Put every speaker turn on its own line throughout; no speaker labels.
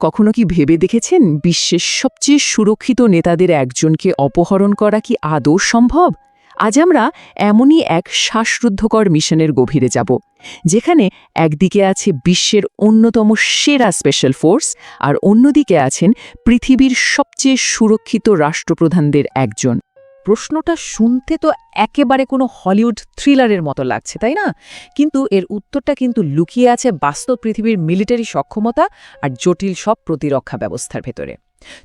কখনো কি ভেবে দেখেছেন বিশ্বের সবচেয়ে সুরক্ষিত নেতাদের একজনকে অপহরণ করা কি আদৌ সম্ভব? আজ আমরা এমনই এক শ্বাসরুদ্ধকর মিশনের গভীরে যাব, যেখানে একদিকে আছে বিশ্বের অন্যতম সেরা স্পেশাল ফোর্স আর অন্যদিকে আছেন পৃথিবীর সবচেয়ে সুরক্ষিত রাষ্ট্রপ্রধানদের একজন।
প্রশ্নটা শুনতে তো একেবারে কোনো হলিউড থ্রিলারের মতো লাগছে, তাই না? কিন্তু এর উত্তরটা কিন্তু লুকিয়ে আছে বাস্তব পৃথিবীর মিলিটারি সক্ষমতা আর জটিল সব প্রতিরক্ষা ব্যবস্থার ভেতরে।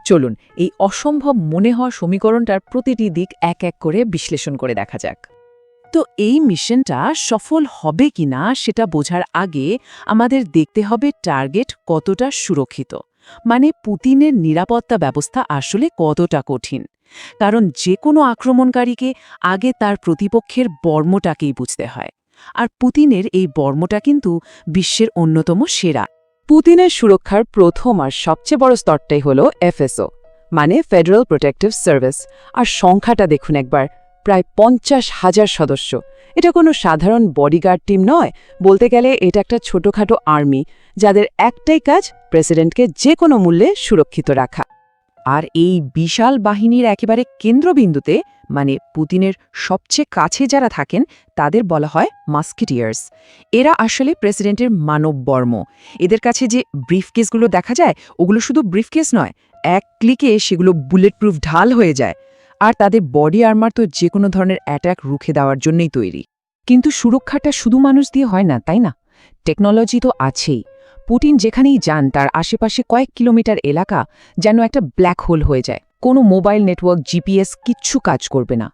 চলুন, এই অসম্ভব মনে হওয়া সমীকরণটার প্রতিটি দিক এক এক করে বিশ্লেষণ করে দেখা যাক। তো এই মিশনটা সফল হবে কিনা সেটা বোঝার আগে আমাদের দেখতে হবে টার্গেট কতটা সুরক্ষিত। মানে পুতিনের নিরাপত্তা ব্যবস্থা আসলে কতটা কঠিন। কারণ যে কোনো আক্রমণকারীকে আগে তার প্রতিপক্ষের বর্মটাকেই বুঝতে হয়। আর পুতিনের এই বর্মটা কিন্তু বিশ্বের অন্যতম সেরা। পুতিনের সুরক্ষার প্রথম আর সবচেয়ে বড় স্তরটাই হল এফএসও মানে ফেডারেল প্রোটেক্টিভ সার্ভিস আর সংখ্যাটা দেখুন একবার, প্রায় পঞ্চাশ হাজার সদস্য। এটা কোনো সাধারণ বডিগার্ড টিম নয়, বলতে গেলে এটা একটা ছোটখাটো আর্মি যাদের একটাই কাজ প্রেসিডেন্টকে যে কোনো মূল্যে সুরক্ষিত রাখা। আর এই বিশাল বাহিনীর একেবারে কেন্দ্রবিন্দুতে মানে পুতিনের সবচেয়ে কাছে যারা থাকেন, তাদের বলা হয় মাস্কিটিয়ার্স। এরা আসলে প্রেসিডেন্টের মানব বর্ম এদের কাছে যে ব্রিফকেসগুলো দেখা যায়, ওগুলো শুধু ব্রিফকেস নয়, এক ক্লিকে সেগুলো বুলেট প্রুফ ঢাল হয়ে যায়। আর তাদের বডি আর্মার তো যে কোনো ধরনের অ্যাট্যাক রুখে দেওয়ার জন্যই তৈরি। কিন্তু সুরক্ষাটা শুধু মানুষ দিয়ে হয় না, তাই না? টেকনোলজি তো আছেই। পুটিন যেখানেই যান, তার আশেপাশে কয়েক কিলোমিটার এলাকা যেন একটা ব্ল্যাক হোল হয়ে যায়। কোনো মোবাইল নেটওয়ার্ক জিপিএস কিচ্ছু কাজ করবে না।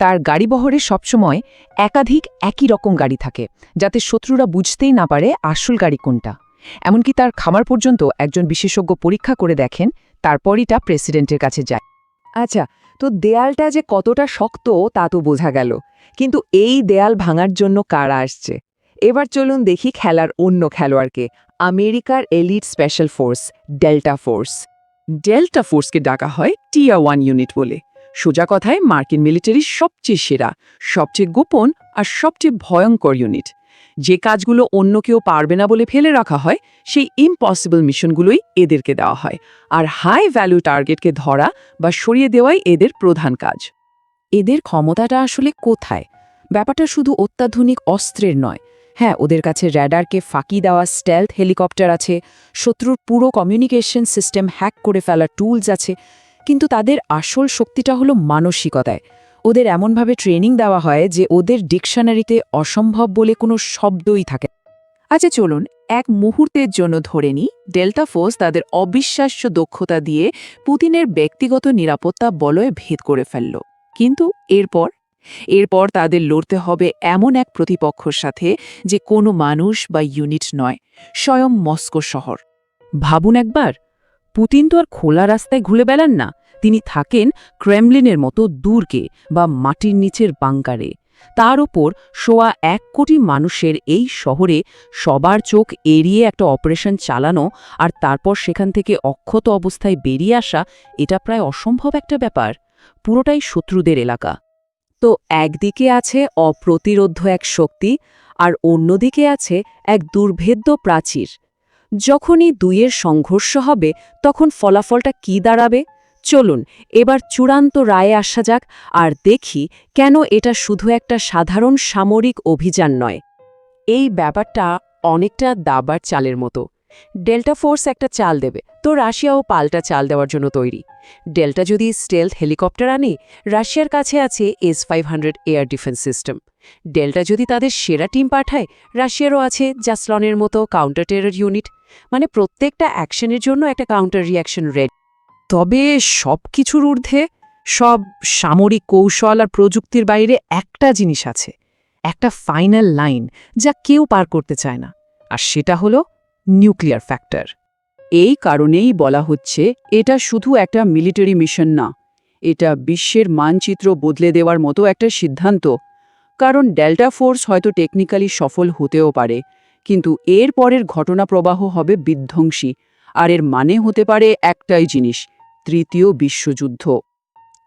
তার গাড়িবহরে সবসময় একাধিক একই রকম গাড়ি থাকে, যাতে শত্রুরা বুঝতেই না পারে আসল গাড়ি কোনটা। এমনকি তার খামার পর্যন্ত একজন বিশেষজ্ঞ পরীক্ষা করে দেখেন, তারপরই তা প্রেসিডেন্টের কাছে যায়। আচ্ছা তো দেয়ালটা যে কতটা শক্ত তা তো বোঝা গেল। কিন্তু এই দেয়াল ভাঙার জন্য কারা আসছে? এবার চলুন দেখি খেলার অন্য খেলোয়াড়কে, আমেরিকার elite special force, Delta force. Delta ফোর্সকে ডাকা হয় টিয়া ওয়ান ইউনিট বলে। সোজা কথায় মার্কিন মিলিটারির সবচেয়ে সেরা, সবচেয়ে গোপন আর সবচেয়ে ভয়ঙ্কর ইউনিট। যে কাজগুলো অন্য কেউ পারবে না বলে ফেলে রাখা হয়, সেই ইম্পসিবল মিশনগুলোই এদেরকে দেওয়া হয় আর হাই ভ্যালু টার্গেটকে ধরা বা সরিয়ে দেওয়াই এদের প্রধান কাজ। এদের ক্ষমতাটা আসলে কোথায়? ব্যাপারটা শুধু অত্যাধুনিক অস্ত্রের নয় হ্যাঁ ওদের কাছে র্যাডারকে ফাঁকি দেওয়া স্টেলথ হেলিকপ্টার আছে, শত্রুর পুরো কমিউনিকেশন সিস্টেম হ্যাক করে ফেলার টুলস আছে, কিন্তু তাদের আসল শক্তিটা হলো মানসিকতায়। ওদের এমনভাবে ট্রেনিং দেওয়া হয় যে ওদের ডিকশনারিতে অসম্ভব বলে কোনো শব্দই থাকে আচ্ছা চলুন এক মুহূর্তের জন্য ধরে নিই, ডেল্টা ফোর্স তাদের অবিশ্বাস্য দক্ষতা দিয়ে পুতিনের ব্যক্তিগত নিরাপত্তা বলয়ে ভেদ করে ফেলল। কিন্তু এরপর এরপর তাদের লড়তে হবে এমন এক প্রতিপক্ষর সাথে যে কোনো মানুষ বা ইউনিট নয়, স্বয়ং মস্কো শহর। ভাবুন একবার, পুতিন তো আর খোলা রাস্তায় ঘুরে বেড়ান না। তিনি থাকেন ক্রেমলিনের মতো দূরকে বা মাটির নিচের বাংকারে তার ওপর সোয়া এক কোটি মানুষের এই শহরে সবার চোখ এড়িয়ে একটা অপারেশন চালানো আর তারপর সেখান থেকে অক্ষত অবস্থায় বেরিয়ে আসা, এটা প্রায় অসম্ভব একটা ব্যাপার। পুরোটাই শত্রুদের এলাকা। তো একদিকে আছে অপ্রতিরোধ্য এক শক্তি আর অন্যদিকে আছে এক দুর্ভেদ্য প্রাচীর। যখনই দুইয়ের সংঘর্ষ হবে, তখন ফলাফলটা কি দাঁড়াবে? চলুন, এবার চূড়ান্ত রায়ে আসা যাক আর দেখি কেন এটা শুধু একটা সাধারণ সামরিক অভিযান নয়। এই ব্যাপারটা অনেকটা দাবার চালের মতো। ডেল্টা ফোর্স একটা চাল দেবে। তো রাশিয়াও পাল্টা চাল দেওয়ার জন্য তৈরি। ডেল্টা যদি স্টেলথ হেলিকপ্টার আনে, রাশিয়ার কাছে আছে S five hundred air defence system. Delta যদি তাদের সেরা টিম পাঠায়, রাশিয়ারও আছে জাসলনের মতো কাউন্টার টেরর ইউনিট মানে প্রত্যেকটা অ্যাকশনের জন্য একটা কাউন্টার রিয়াকশন রেড তবে সব কিছুর ঊর্ধ্বে সব সামরিক কৌশল আর প্রযুক্তির বাইরে একটা জিনিস আছে। একটা ফাইনাল লাইন যা কেউ পার করতে চায় না। আর সেটা হলো নিউক্লিয়ার ফ্যাক্টর। এই কারণেই বলা হচ্ছে, এটা শুধু একটা মিলিটারি মিশন না, এটা বিশ্বের মানচিত্র বদলে দেওয়ার মতো একটা সিদ্ধান্ত। কারণ ডেল্টা ফোর্স হয়তো টেকনিক্যালি সফল হতেও পারে, কিন্তু এর পরের ঘটনা প্রবাহ হবে বিধ্বংসী, আর এর মানে হতে পারে একটাই জিনিস, তৃতীয় বিশ্বযুদ্ধ।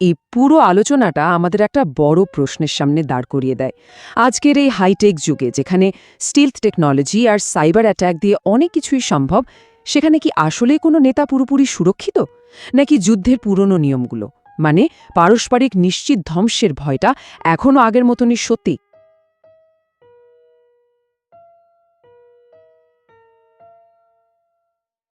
এই পুরো আলোচনাটা আমাদের একটা বড় প্রশ্নের সামনে দাঁড় করিয়ে দেয়। আজকের এই হাইটেক যুগে, যেখানে স্টিলথ টেকনোলজি আর সাইবার অ্যাট্যাক দিয়ে অনেক কিছুই সম্ভব, সেখানে কি আসলে কোনো নেতা পুরোপুরি সুরক্ষিত? নাকি যুদ্ধের পুরনো নিয়মগুলো? মানে পারস্পরিক নিশ্চিত ধ্বংসের ভয়টা এখনও আগের মতনই সত্যি?